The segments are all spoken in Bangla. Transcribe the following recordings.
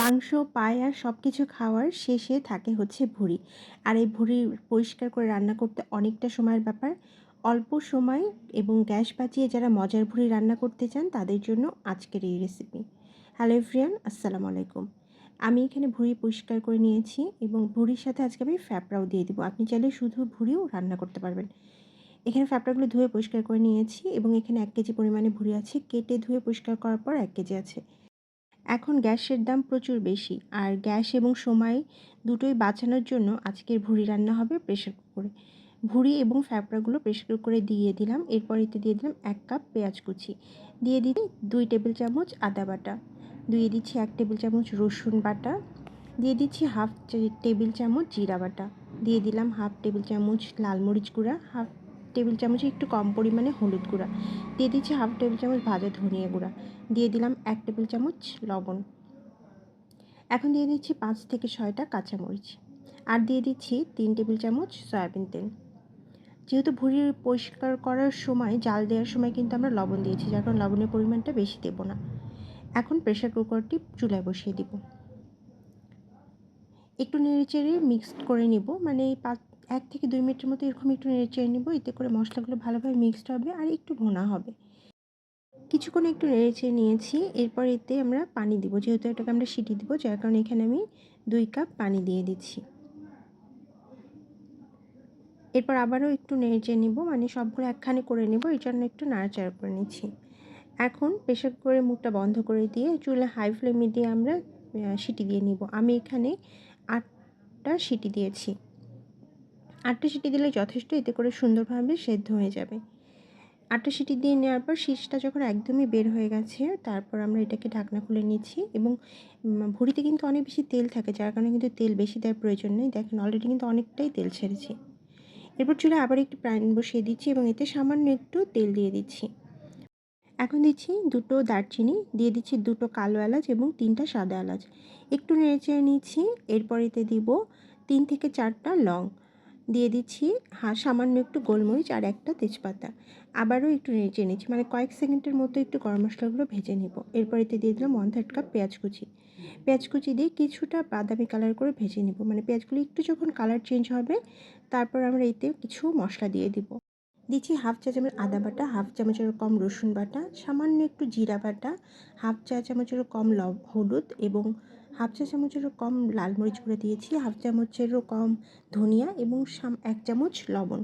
মাংস, পায়া সব কিছু খাওয়ার শেষে থাকে হচ্ছে ভুঁড়ি। আর এই ভুঁড়ি পরিষ্কার করে রান্না করতে অনেকটা সময়ের ব্যাপার। অল্প সময় এবং গ্যাস বাঁচিয়ে যারা মজার ভুঁড়ি রান্না করতে চান, তাদের জন্য আজকের এই রেসিপি হ্যালো এভরিয়ান আসসালামু আলাইকুম। আমি এখানে ভুঁড়ি পরিষ্কার করে নিয়েছি এবং ভুঁড়ির সাথে আজকে আমি ফ্যাপড়াও দিয়ে দিব। আপনি চাইলে শুধু ভুঁড়িও রান্না করতে পারবেন। এখানে ফ্যাপড়াগুলো ধুয়ে পরিষ্কার করে নিয়েছি এবং এখানে এক কেজি পরিমাণে ভুঁড়ি আছে। কেটে ধুয়ে পরিষ্কার করার পর এক কেজি আছে। এখন গ্যাসের দাম প্রচুর বেশি। আর গ্যাস এবং সময় দুটোই বাঁচানোর জন্য আজকের ভুঁড়ি রান্না হবে প্রেশার কুকারে। ভুঁড়ি এবং ফ্যাপড়াগুলো প্রেশার কুকারে দিয়ে দিলাম। এরপর এতে দিয়ে দিলাম এক কাপ পেঁয়াজ কুচি। দিয়ে দিচ্ছি দুই টেবিল চামচ আদা বাটা। দিয়ে দিচ্ছি এক টেবিল চামচ রসুন বাটা। দিয়ে দিচ্ছি হাফ টেবিল চামচ জিরা বাটা। দিয়ে দিলাম হাফ টেবিল চামচ লাল মরিচ গুঁড়া, হাফ টেবিল চামচে একটু কম পরিমাণে হলুদ গুঁড়া। দিয়ে দিচ্ছি হাফ টেবিল চামচ ভাজা ধনিয়া গুঁড়া। দিয়ে দিলাম এক টেবিল চামচ লবণ। এখন দিয়ে দিচ্ছি পাঁচ থেকে ছয়টা কাঁচামরিচ। আর দিয়ে দিচ্ছি তিন টেবিল চামচ সয়াবিন তেল। যেহেতু ভুঁড়ি পরিষ্কার করার সময়, জাল দেওয়ার সময় কিন্তু আমরা লবণ দিয়েছি, যার কারণ লবণের পরিমাণটা বেশি দেবো না। এখন প্রেশার কুকারটি চুলায় বসিয়ে দিব। একটু নেড়ে চেড়ে মিক্সড করে নিব মানে পাঁচ এক থেকে দুই মিনিটের মতো এরকম একটু নেড়ে চেড়ে নেব, এতে করে মশলাগুলো ভালোভাবে মিক্সড হবে আর একটু ভোনা হবে। কিছুক্ষণ একটু নেড়ে চেড়ে নিয়েছি, এরপর এতে আমরা পানি দিব, যেহেতু এটাকে আমরা সিটি দিব, যার কারণে এখানে আমি দুই কাপ পানি দিয়ে দিচ্ছি। এরপর আবারও একটু নেড়ে চেড়ে নিব মানে সবগুলো একখানে করে নেব, এই জন্য একটু নাড়াচাড়া করে নিচ্ছি। এখন প্রেশার করে মুখটা বন্ধ করে দিয়ে চুলে হাই ফ্লেমে দিয়ে আমরা সিটি দিয়ে নিব। আমি এখানে আটটা সিটি দিয়েছি। আটটা সিটি দিলে যথেষ্ট, এতে করে সুন্দরভাবে সেদ্ধ হয়ে যাবে। আটটা সিটি দিয়ে নেওয়ার পর শীষটা যখন একদমই বের হয়ে গেছে, তারপর আমরা এটাকে ঢাকনা খুলে নিচ্ছি এবং ভুড়িতে কিন্তু অনেক বেশি তেল থাকে, যার কারণে কিন্তু তেল বেশি দেওয়ার প্রয়োজন নেই। দেখেন অলরেডি কিন্তু অনেকটাই তেল ছেড়েছি। এরপর চুলে আবার একটু প্যান বসিয়ে দিচ্ছি এবং এতে সামান্য একটু তেল দিয়ে দিচ্ছি। এখন দিচ্ছি দুটো দারচিনি, দিয়ে দিচ্ছি দুটো কালো এলাচ এবং তিনটা সাদা এলাচ। একটু নেড়ে চেড়ে নিচ্ছি, এরপর এতে দিব তিন থেকে চারটা লং। দিয়ে দিচ্ছি হা, সামান্য একটু গোলমরিচ আর একটা তেজপাতা। আবারও একটু নেড়ে নিচ্ছি মানে কয়েক সেকেন্ডের মতো একটু গরম মশলাগুলো ভেজে নেব। এরপর এতে দিয়ে দিলাম ওয়ান থার্ড কাপ পেঁয়াজ কুচি। পেঁয়াজ কুচি দিয়ে কিছুটা বাদামি কালার করে ভেজে নেব মানে পেঁয়াজগুলো একটু যখন কালার চেঞ্জ হবে, তারপর আমরা এতে কিছু মশলা দিয়ে দিব। দিচ্ছি হাফ চা চামচ আদা বাটা হাফ চামচের কম রসুন বাটা, সামান্য একটু জিরা বাটা হাফ চা চামচের কম লব, হলুদ এবং হাফ চা চামচেরও কম লাল মরিচ গুঁড়ো দিয়েছি, হাফ চামচেরও কম ধনিয়া এবং এক চামচ লবণ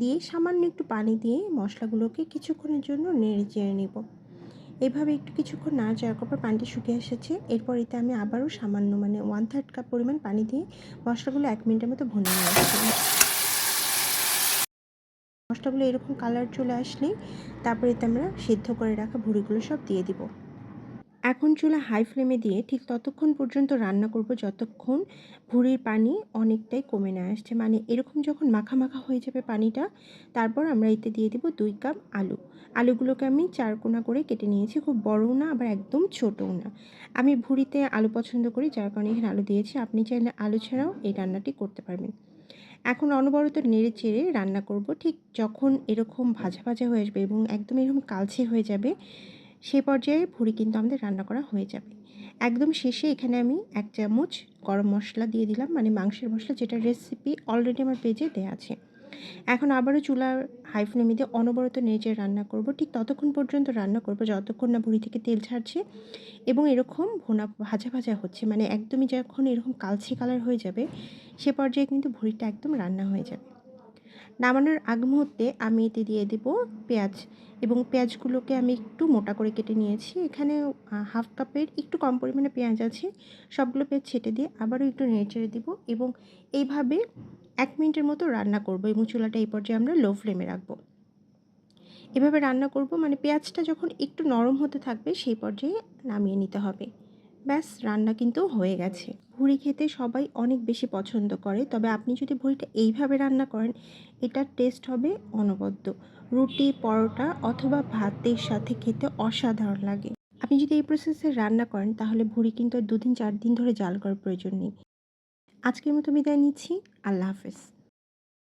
দিয়ে সামান্য একটু পানি দিয়ে মশলাগুলোকে কিছুক্ষণের জন্য নেড়ে চেড়ে নেব। এভাবে একটু কিছুক্ষণ না যাওয়ার পর পানিটা শুকিয়ে এসেছে। এরপর এতে আমি আবারও সামান্য মানে ওয়ান থার্ড কাপ পরিমাণ পানি দিয়ে মশলাগুলো এক মিনিটের মতো ভুনে নিয়ে মশলাগুলো এরকম কালার চলে আসলে তারপরে এতে আমরা সিদ্ধ করে রাখা ভুড়িগুলো সব দিয়ে দিব। এখন চুলা হাই ফ্লেমে দিয়ে ঠিক ততক্ষণ পর্যন্ত রান্না করব যতক্ষণ ভুড়ির পানি অনেকটাই কমে না আসছে। মানে এরকম যখন মাখা মাখা হয়ে যাবে পানিটা, তারপর আমরা এতে দিয়ে দেবো দুই কাপ আলু। আলুগুলোকে আমি চার কোনা করে কেটে নিয়েছি, খুব বড়ও না, আবার একদম ছোটও না। আমি ভুড়িতে আলু পছন্দ করি, যার কারণে এখানে আলু দিয়েছি। আপনি চাইলে আলু ছাড়াও এই রান্নাটি করতে পারবেন। এখন অনবরত নেড়ে চেড়ে রান্না করব। ঠিক যখন এরকম ভাজা ভাজা হয়ে আসবে এবং একদম এরকম কালচে হয়ে যাবে সে পর্যায়ে ভুড়ি কিন্তু আমাদের রান্না করা হয়ে যাবে। একদম শেষে এখানে আমি এক চামচ গরম মশলা দিয়ে দিলাম মানে মাংসের মশলা যেটা রেসিপি অলরেডি আমার পেজে দেওয়া আছে। এখন আবারও চুলার হাই ফ্লেমে দিয়ে অনবরত নেচে রান্না করব, ঠিক ততক্ষণ পর্যন্ত রান্না করব, যতক্ষণ না ভুড়ি থেকে তেল ছাড়ছে এবং এরকম ভোনা ভাজা ভাজা হচ্ছে মানে একদমই যখন এরকম কালচে কালার হয়ে যাবে, সে পর্যায়ে কিন্তু ভুড়িটা একদম রান্না হয়ে যাবে। নামানোর আগ মুহূর্তে আমি এতে দিয়ে দেব পেঁয়াজ এবং পেঁয়াজগুলোকে আমি একটু মোটা করে কেটে নিয়েছি। এখানে হাফ কাপের একটু কম পরিমাণে পেঁয়াজ আছে, সবগুলো পেঁয়াজ ছেটে দিয়ে আবারও একটু নেড়ে চেড়ে দেবো এবং এইভাবে এক মিনিটের মতো রান্না করব এবং চুলাটা এই পর্যায়ে আমরা লো ফ্লেমে রাখব। এভাবে রান্না করব মানে পেঁয়াজটা যখন একটু নরম হতে থাকবে সেই পর্যায়ে নামিয়ে নিতে হবে। ব্যাস, রান্না কিন্তু হয়ে গেছে। ভুড়ি খেতে সবাই অনেক বেশি পছন্দ করে, তবে আপনি যদি ভুড়িটা এইভাবে রান্না করেন, এটার টেস্ট হবে অনবদ্য। রুটি, পরোটা অথবা ভাতের সাথে খেতে অসাধারণ লাগে। আপনি যদি এই প্রসেসে রান্না করেন, তাহলে ভুড়ি কিন্তু দুদিন চার দিন ধরে জাল করার প্রয়োজন নেই। আজকের মতো বিদায় নিচ্ছি। আল্লাহ হাফেজ।